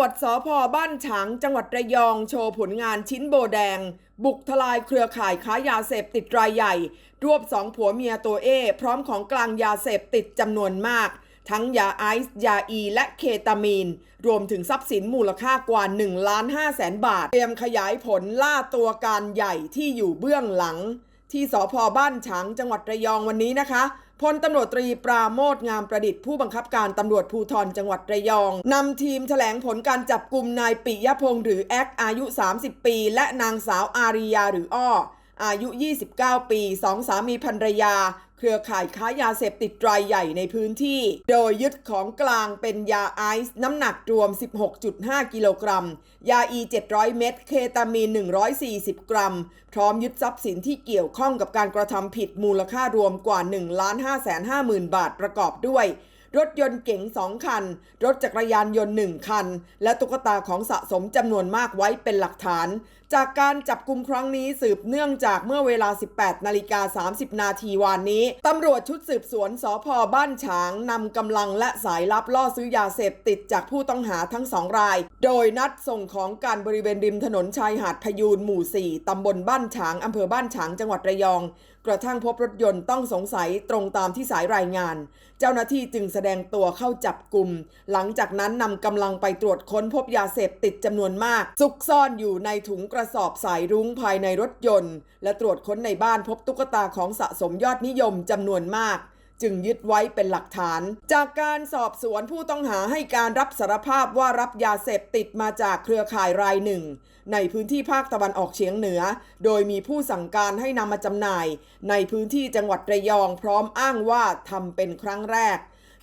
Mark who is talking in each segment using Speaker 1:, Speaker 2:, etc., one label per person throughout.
Speaker 1: วจสพบ้านฉางจังหวัดระยองโชว์ผลงานชิ้นโบแดง บุกทลายเครือข่ายค้ายาเสพติดรายใหญ่ รวบสองผัวเมียตัวเอ พร้อมของกลางยาเสพติดจำนวนมาก ทั้งยาไอซ์ยาอี และเคตามีน รวมถึงทรัพย์สินมูลค่ากว่า1ล้าน5แสนบาท เตรียมขยายผลล่าตัวการใหญ่ที่อยู่เบื้องหลัง ที่สพบ้านฉางจังหวัดระยองวันนี้นะคะพลตำรวจตรีปราโมทงามประดิษฐ์ผู้บังคับการตำรวจภูธรจังหวัดระยองนำทีมแถลงผลการจับกลุ่มนายปิยพงศ์หรือแอคอายุ 30 ปี และนางสาวอาริยาหรืออ้อ อายุ 29 ปีสองสามีภรรยา เครือข่ายค้ายาเสพติดรายใหญ่ในพื้นที่ โดยยึดของกลางเป็นยาไอซ์น้ำหนักรวม 16.5 กิโลกรัม ยาอี 700 เม็ด เคตามีน 140 กรัม พร้อมยึดทรัพย์สินที่เกี่ยวข้องกับการกระทำผิดมูลค่ารวมกว่า 1 5 5 0 0 0 0 บาทประกอบด้วย รถยนต์เก๋ง2 คัน รถจักรยานยนต์ 1 คัน และตุ๊กตาของสะสมจำนวนมากไว้เป็นหลักฐาน จากการจับกลุ่มครั้งนี้สืบเนื่องจากเมื่อเวลา 18 นาฬิกา 30 นาทีวานนี้ตำรวจชุดสืบสวนสพบ้านฉางนำกำลังและสายลับล่อซื้อยาเสพติดจากผู้ต้องหาทั้งสองราย โดยนัดส่งของการบริเวณริมถนนชายหาดพยูนหมู่ 4 ตำบลบ้านฉางอำเภอบ้านฉางจังหวัดระยอง กระทั่งพบรถยนต์ต้องสงสัยตรงตามที่สายรายงาน เจ้าหน้าที่จึงแสดดงตัวเข้าจับกลุ่ม หลังจากนั้นนำกำลังไปตรวจค้นพบยาเสพติดจำนวนมาก ซุกซ่อนอยู่ในถุงกระสอบสายรุ้งภายในรถยนต์ และตรวจค้นในบ้านพบตุ๊กตาของสะสมยอดนิยมจำนวนมากจึงยึดไว้เป็นหลักฐาน จากการสอบสวนผู้ต้องหาให้การรับสารภาพว่ารับยาเสพติดมาจากเครือข่ายรายหนึ่ง ในพื้นที่ภาคตะวันออกเฉียงเหนือ โดยมีผู้สั่งการให้นำมาจำหน่าย ในพื้นที่จังหวัดระยองพร้อมอ้างว่าทำเป็นครั้งแรก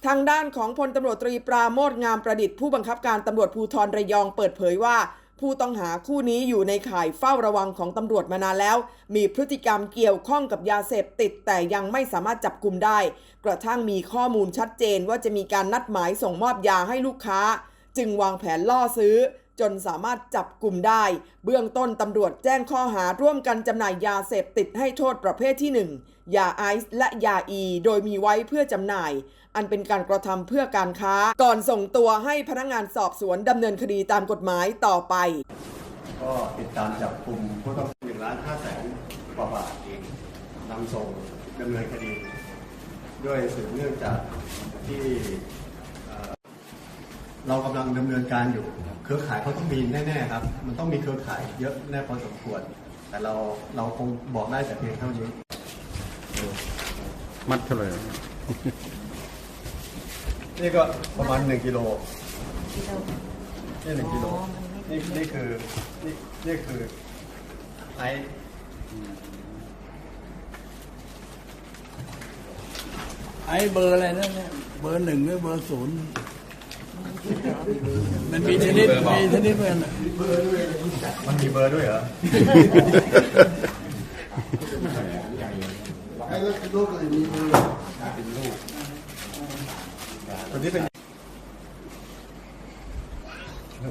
Speaker 1: ทางด้านของพลตำรวจตรีปราโมทงามประดิษฐ์ผู้บังคับการตำรวจภูธรระยองเปิดเผยว่า ผู้ต้องหาคู่นี้อยู่ในข่ายเฝ้าระวังของตำรวจมานานแล้ว มีพฤติกรรมเกี่ยวข้องกับยาเสพติดแต่ยังไม่สามารถจับกลุ่มได้ กระทั่งมีข้อมูลชัดเจนว่าจะมีการนัดหมายส่งมอบยาให้ลูกค้า จึงวางแผนล่อซื้อ จนสามารถจับกลุ่มได้ เบื้องต้นตำรวจแจ้งข้อหาร่วมกันจำหน่ายยาเสพติดให้โทษประเภทที่ 1 ยาไอซ์และยาอี โดยมีไว้เพื่อจำหน่าย อันเป็นการกระทำเพื่อการค้า ก่อนส่งตัวให้พนักงานสอบสวนดำเนินคดีตามกฎหมายต่อไป
Speaker 2: ก็ติดตามจับกลุ่มผู้ต้องหนึ่งล้านห้าแสนกว่าบาทเองนำส่งดำเนินคดี ด้วยสืบเนื่องจากที่เรากำลังดำเนินการอยู่ เครือข่ายเขาต้องมีแน่ๆครับ มันต้องมีเครือข่ายเยอะแน่พอสมควร แต่เราเราคงบอกได้แต่เพียงเท่านี้
Speaker 3: มัดเท่าไหร่
Speaker 2: นี่ก็ประมาณหนึ่งกิโลนี่หนึ่งกิโลนี่นี่คือนี่นี่คือไอซ์
Speaker 4: ไอ้เบอร์อะไรนั่นเนี่ยเบอร์หนึ่งหรือเบอร์ศูนย์ มันมีชนิดมีชนิดเหมือนกัน
Speaker 2: มันมีเบอร์ด้วยเหรอตัวนี้เป็น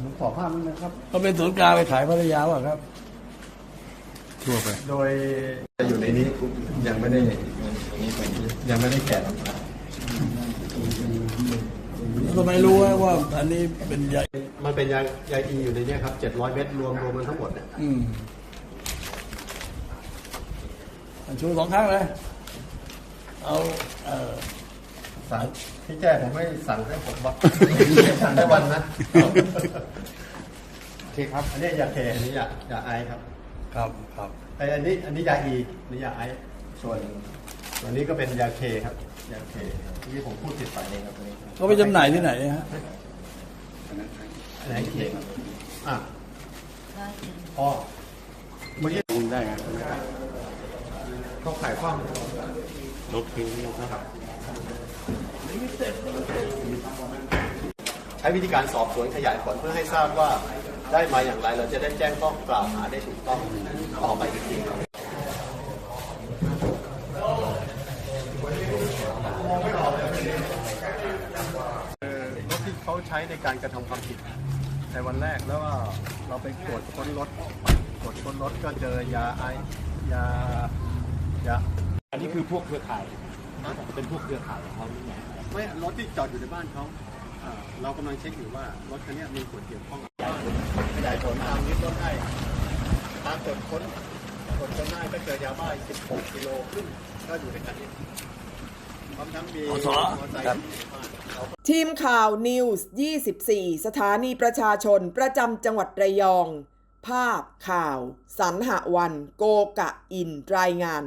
Speaker 4: ผมขอภาพนั้นนะครับเขาเป็นศูนย์กลางไปขายภรรยาว่ะครับ
Speaker 3: ทั่วไป
Speaker 2: โดยจะอยู่ในนี้ยังไม่ได้ยังไม่ได้แกะ
Speaker 4: ทำไมรู้ว่าว่าอันนี้เป็นใหญ่
Speaker 2: มันเป็นยายาอีอยู่ในเนี้ครับ700เม็ดรวมรวมมันทั้งหมดเนี่ย
Speaker 4: อืมอันชูสองข้างเลย เอาเอ่อ
Speaker 2: สั่งพี่แจ้ผมไม่สั่งให้ผมว่าสั่งได้วันนะ
Speaker 4: โอเคครับ
Speaker 2: อันนี้ยาเคอันนี้ยายาไอครับ
Speaker 4: ครับครับ
Speaker 2: ไออันนี้อันนี้ยาอีอันนี้ยาไอส่วน ส่วนนี้ก็เป็นยาเคครับ ยาเคที่ผมพูดติดไปเองครับตัวนี้
Speaker 4: เขาไปจำหน่ายที่ไหนฮะ
Speaker 2: อันไหนเคครับอะอ๋อเมื่อกี้
Speaker 3: ได้ไง
Speaker 2: เขาขายความ
Speaker 3: รถคือครับ
Speaker 2: ใช้วิธีการสอบสวนขยายผลเพื่อให้ทราบว่าได้มาอย่างไรเราจะได้แจ้งข้อกล่าวหาได้ถูกต้องต่อไปอีกทีครับ ช้ในการกระทำความผิดในวันแรกแล้วเราไปตรวจค้นรถตรวจค้นรถก็เจอยาไอยายา
Speaker 5: อันนี้คือพวกเครือข่ายเป็นพวกเครือข่ายของเขาหรือไง
Speaker 2: ไม่รถที่จอดอยู่ในบ้านเขาเรากำลังเช็คอยู่ว่ารถคันนี้มีส่วนเกี่ยวข้องขยายผลตามยึดรถได้ตามตรวจค้นตรวจค้นได้ก็เจอยาบ้า16กิโลครึ่งก็อยู่ในคันนี้ ทีม
Speaker 1: ข่าวนิวส์24 สถานีประชาชนประจำจังหวัดระยอง ภาพข่าวสันหะวัน โกกะอินรายงาน